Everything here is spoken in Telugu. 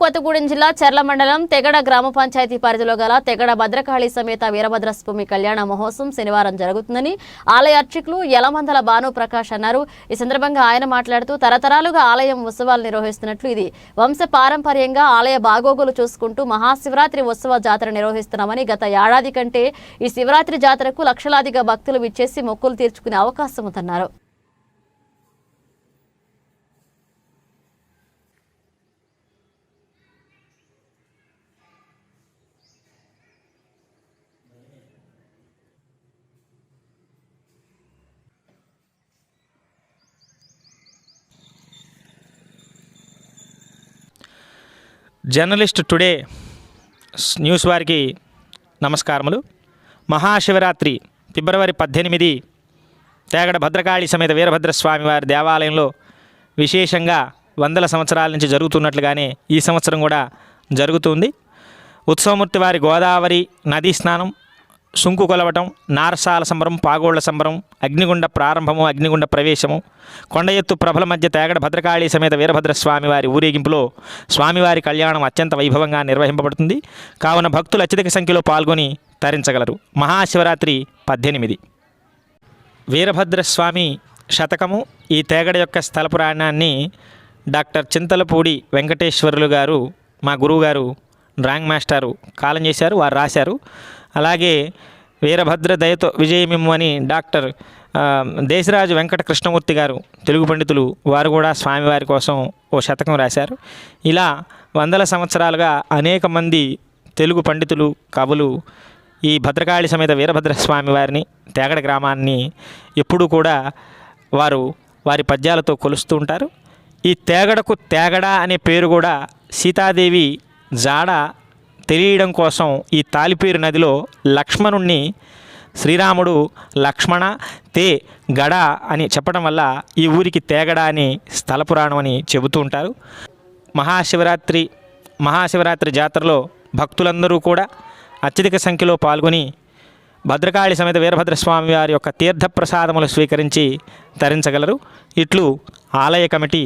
కొత్తగూడెం జిల్లా చెర్ల మండలం తెగడ గ్రామ పంచాయతీ పరిధిలో గల తెగడ భద్రకాళి సమేత వీరభద్రస్వామి కళ్యాణ మహోత్సవం శనివారం జరుగుతుందని ఆలయ అర్చకులు యలమందల భాను ప్రకాష్ అన్నారు. ఈ సందర్భంగా ఆయన మాట్లాడుతూ తరతరాలుగా ఆలయం ఉత్సవాలు నిర్వహిస్తున్నట్లు ఇది. వంశ పారంపర్యంగా ఆలయ బాగోగులు చూసుకుంటూ మహాశివరాత్రి ఉత్సవ జాతర నిర్వహిస్తున్నామని గత ఏడాది కంటే ఈ శివరాత్రి జాతరకు లక్షలాదిగా భక్తులు విచ్చేసి మొక్కులు తీర్చుకునే అవకాశం ఉందన్నారు. జర్నలిస్ట్ టుడే న్యూస్ వారికి నమస్కారములు. మహాశివరాత్రి ఫిబ్రవరి పద్దెనిమిది తేగడ భద్రకాళి సమేత వీరభద్రస్వామి వారి దేవాలయంలో విశేషంగా వందల సంవత్సరాల నుంచి జరుగుతున్నట్లుగానే ఈ సంవత్సరం కూడా జరుగుతుంది. ఉత్సవమూర్తి వారి గోదావరి నదీ స్నానం సుంకు కొలవటం నారసాల సంబరం పాగోళ్ళ సంబరం అగ్నిగుండ ప్రారంభము అగ్నిగుండ ప్రవేశము కొండ ఎత్తు ప్రభల మధ్య తేగడ భద్రకాళి సమేత వీరభద్ర స్వామి వారి ఊరేగింపులో స్వామివారి కళ్యాణం అత్యంత వైభవంగా నిర్వహింపబడుతుంది. కావున భక్తులు అత్యధిక సంఖ్యలో పాల్గొని తరించగలరు. మహాశివరాత్రి పద్దెనిమిది. వీరభద్రస్వామి శతకము ఈ తేగడ యొక్క స్థల పురాణాన్ని డాక్టర్ చింతలపూడి వెంకటేశ్వరులు గారు మా గురువుగారు డ్రాయింగ్ మాస్టారు కాలం చేశారు వారు రాశారు. అలాగే వీరభద్ర దయతో విజయమిమ్ము అని డాక్టర్ దేశరాజు వెంకట కృష్ణమూర్తి గారు తెలుగు పండితులు వారు కూడా స్వామివారి కోసం ఓ శతకం రాశారు. ఇలా వందల సంవత్సరాలుగా అనేక మంది తెలుగు పండితులు కవులు ఈ భద్రకాళి సమేత వీరభద్ర స్వామి వారిని తేగడ గ్రామాన్ని ఎప్పుడూ కూడా వారు వారి పద్యాలతో కొలుస్తూ ఉంటారు. ఈ తేగడకు తేగడ అనే పేరు కూడా సీతాదేవి జాడ తెలియడం కోసం ఈ తాలిపేరు నదిలో లక్ష్మణుణ్ణి శ్రీరాముడు లక్ష్మణ తే గడ అని చెప్పడం వల్ల ఈ ఊరికి తేగడ అని స్థల పురాణం అని చెబుతూ ఉంటారు. మహాశివరాత్రి మహాశివరాత్రి జాతరలో భక్తులందరూ కూడా అత్యధిక సంఖ్యలో పాల్గొని భద్రకాళి సమేత వీరభద్రస్వామి వారి యొక్క తీర్థప్రసాదములు స్వీకరించి తరించగలరు. ఇట్లు ఆలయ కమిటీ